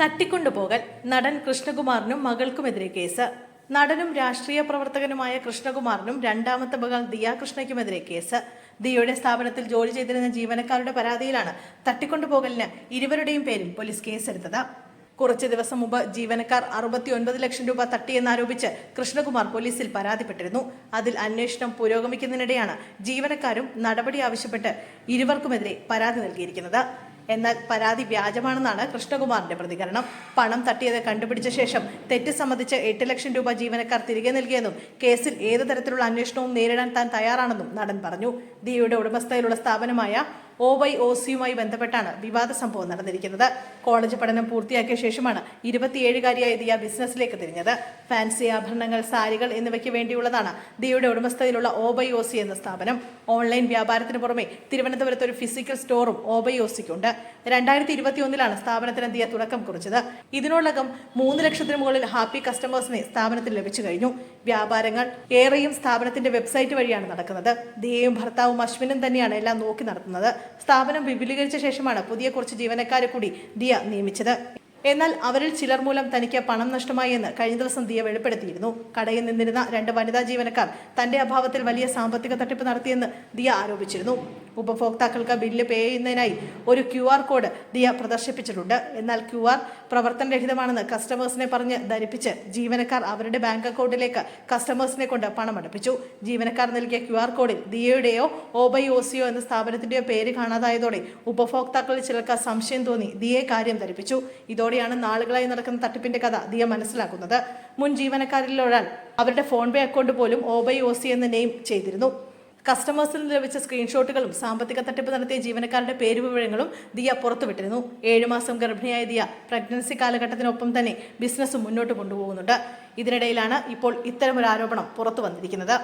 തട്ടിക്കൊണ്ടുപോകൽ നടൻ കൃഷ്ണകുമാറിനും മകൾക്കുമെതിരെ കേസ്. നടനും രാഷ്ട്രീയ പ്രവർത്തകനുമായ കൃഷ്ണകുമാറിനും രണ്ടാമത്തെ മകൾ ദിയ കൃഷ്ണയ്ക്കുമെതിരെ കേസ്. ദിയയുടെ സ്ഥാപനത്തിൽ ജോലി ചെയ്തിരുന്ന ജീവനക്കാരുടെ പരാതിയിലാണ് തട്ടിക്കൊണ്ടുപോകലിന് ഇരുവരുടെയും പേരിൽ പോലീസ് കേസെടുത്തത്. കുറച്ച് ദിവസം മുമ്പ് ജീവനക്കാർ അറുപത്തി ഒൻപത് ലക്ഷം രൂപ തട്ടിയെന്നാരോപിച്ച് കൃഷ്ണകുമാർ പോലീസിൽ പരാതിപ്പെട്ടിരുന്നു. അതിൽ അന്വേഷണം പുരോഗമിക്കുന്നതിനിടെയാണ് ജീവനക്കാരും നടപടി ആവശ്യപ്പെട്ട് ഇരുവർക്കുമെതിരെ പരാതി നൽകിയിരിക്കുന്നത്. എന്നാൽ പരാതി വ്യാജമാണെന്നാണ് കൃഷ്ണകുമാറിന്റെ പ്രതികരണം. പണം തട്ടിയത് കണ്ടുപിടിച്ച ശേഷം തെറ്റ് സംബന്ധിച്ച് എട്ട് ലക്ഷം രൂപ ജീവനക്കാർ തിരികെ നൽകിയെന്നും കേസിൽ ഏത് തരത്തിലുള്ള അന്വേഷണവും നേരിടാൻ താൻ തയ്യാറാണെന്നും നടൻ പറഞ്ഞു. ദിയയുടെ ഉടമസ്ഥയിലുള്ള സ്ഥാപനമായ ഒ വൈ ഒ സിയുമായി ബന്ധപ്പെട്ടാണ് വിവാദ സംഭവം നടന്നിരിക്കുന്നത്. കോളേജ് പഠനം പൂർത്തിയാക്കിയ ശേഷമാണ് ഇരുപത്തിയേഴുകാരിയായ ദിയ ബിസിനസ്സിലേക്ക് തിരിഞ്ഞത്. ഫാൻസി ആഭരണങ്ങൾ സാരികൾ എന്നിവയ്ക്ക് വേണ്ടിയുള്ളതാണ് ദിയയുടെ ഉടമസ്ഥതയിലുള്ള ഒ ബൈ ഒ സി എന്ന സ്ഥാപനം. ഓൺലൈൻ വ്യാപാരത്തിന് പുറമെ തിരുവനന്തപുരത്ത് ഒരു ഫിസിക്കൽ സ്റ്റോറും ഒ ബൈ ഒ സിക്കുണ്ട് രണ്ടായിരത്തി ഇരുപത്തിയൊന്നിലാണ് സ്ഥാപനത്തിന് ദിയ തുടക്കം കുറിച്ചത്. ഇതിനോടകം മൂന്ന് ലക്ഷത്തിന് മുകളിൽ ഹാപ്പി കസ്റ്റമേഴ്സിനെ സ്ഥാപനത്തിൽ ലഭിച്ചു കഴിഞ്ഞു. വ്യാപാരങ്ങൾ ഏറെയും സ്ഥാപനത്തിന്റെ വെബ്സൈറ്റ് വഴിയാണ് നടക്കുന്നത്. ദിയയും ഭർത്താവും അശ്വിനും തന്നെയാണ് എല്ലാം നോക്കി നടത്തുന്നത്. സ്ഥാപനം വിപുലീകരിച്ച ശേഷമാണ് പുതിയ കുറച്ച് ജീവനക്കാരെ കൂടി ദിയ നിയമിച്ചത്. എന്നാൽ അവരിൽ ചിലർ മൂലം തനിക്ക് പണം നഷ്ടമായി എന്ന് കഴിഞ്ഞ ദിവസം ദിയ വെളിപ്പെടുത്തിയിരുന്നു. കടയിൽ നിന്നിരുന്ന രണ്ട് വനിതാ ജീവനക്കാർ തന്റെ അഭാവത്തിൽ വലിയ സാമ്പത്തിക തട്ടിപ്പ് നടത്തിയെന്ന് ദിയ ആരോപിച്ചിരുന്നു. ഉപഭോക്താക്കൾക്ക് ബില്ല് പേ ചെയ്യുന്നതിനായി ഒരു ക്യു ആർ കോഡ് ദിയ പ്രദർശിപ്പിച്ചിട്ടുണ്ട്. എന്നാൽ ക്യു ആർ പ്രവർത്തനരഹിതമാണെന്ന് കസ്റ്റമേഴ്സിനെ പറഞ്ഞ് ധരിപ്പിച്ച് ജീവനക്കാർ അവരുടെ ബാങ്ക് അക്കൗണ്ടിലേക്ക് കസ്റ്റമേഴ്സിനെ കൊണ്ട് പണം അടുപ്പിച്ചു ജീവനക്കാർ നൽകിയ ക്യു ആർ കോഡിൽ ദിയയുടെയോ ഓബൈ എന്ന സ്ഥാപനത്തിന്റെയോ പേര് കാണാതായതോടെ ഉപഭോക്താക്കളിൽ ചിലർക്ക് സംശയം തോന്നി ദിയെ കാര്യം ധരിപ്പിച്ചു. ഇതോടെയാണ് നാളുകളായി നടക്കുന്ന തട്ടിപ്പിന്റെ കഥ ദിയ മനസ്സിലാക്കുന്നത്. മുൻ ജീവനക്കാരിൽ ഒരാൾ അവരുടെ ഫോൺ പേ അക്കൗണ്ട് പോലും ഓബൈ ഓസി എന്ന നെയിം ചെയ്തിരുന്നു. കസ്റ്റമേഴ്സിൽ നിന്ന് ലഭിച്ച സ്ക്രീൻഷോട്ടുകളും സാമ്പത്തിക തട്ടിപ്പ് നടത്തിയ ജീവനക്കാരുടെ പേര് വിവരങ്ങളും ദിയ പുറത്തുവിട്ടിരുന്നു. ഏഴുമാസം ഗർഭിണിയായ ദിയ പ്രഗ്നൻസി കാലഘട്ടത്തിനൊപ്പം തന്നെ ബിസിനസ് മുന്നോട്ട് കൊണ്ടുപോകുന്നുണ്ട്. ഇതിനിടയിലാണ് ഇപ്പോൾ ഇത്തരമൊരു ആരോപണം പുറത്തു വന്നിരിക്കുന്നത്.